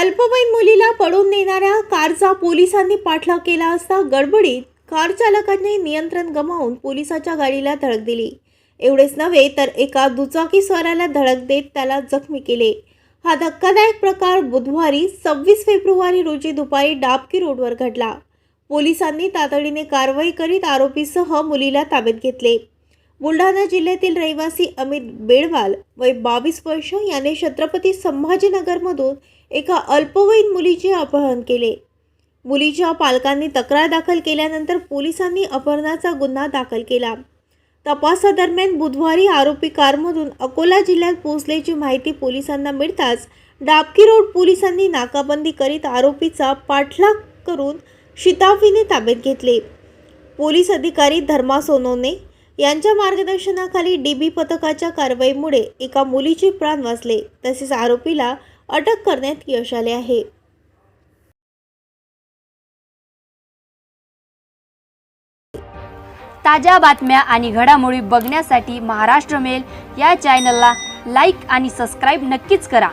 अल्पवयीन मुलीला पळून नेणाऱ्या कारचा पोलिसांनी पाठलाग केला असता गडबडीत कार चालकाने नियंत्रण गमावून पोलिसाच्या गाडीला धडक दिली. एवढेच नव्हे तर एका दुचाकी स्वाराला धडक देत त्याला जखमी केले. हा धक्कादायक प्रकार बुधवारी सव्वीस फेब्रुवारी रोजी दुपारी डाबकी रोडवर घडला. पोलिसांनी तातडीने कारवाई करीत आरोपीसह मुलीला ताब्यात घेतले. बुलढाणा जिल्ह्यातील रहिवासी अमित बेडवाल वय बावीस वर्ष याने छत्रपती संभाजीनगरमधून एका अल्पवयीन मुलीचे अपहरण केले. मुलीच्या पालकांनी तक्रार दाखल केल्यानंतर पोलिसांनी अपहरणाचा गुन्हा दाखल केला. तपासादरम्यान बुधवारी आरोपी कारमधून अकोला जिल्ह्यात पोहोचल्याची माहिती पोलिसांना मिळताच डाबकी रोड पोलिसांनी नाकाबंदी करीत आरोपीचा पाठलाग करून शिताफीने ताब्यात घेतले. पोलीस अधिकारी धर्मा सोनोने यांच्या मार्गदर्शनाखाली डी बी पथकाच्या कारवाईमुळे एका मुलीचे प्राण वाचले. तसेच आरोपीला अटक करण्यात यश आले आहे. ताज्या बातम्या आणि घडामोडी बघण्यासाठी महाराष्ट्र मेल या चॅनलला लाईक आणि सबस्क्राईब नक्कीच करा.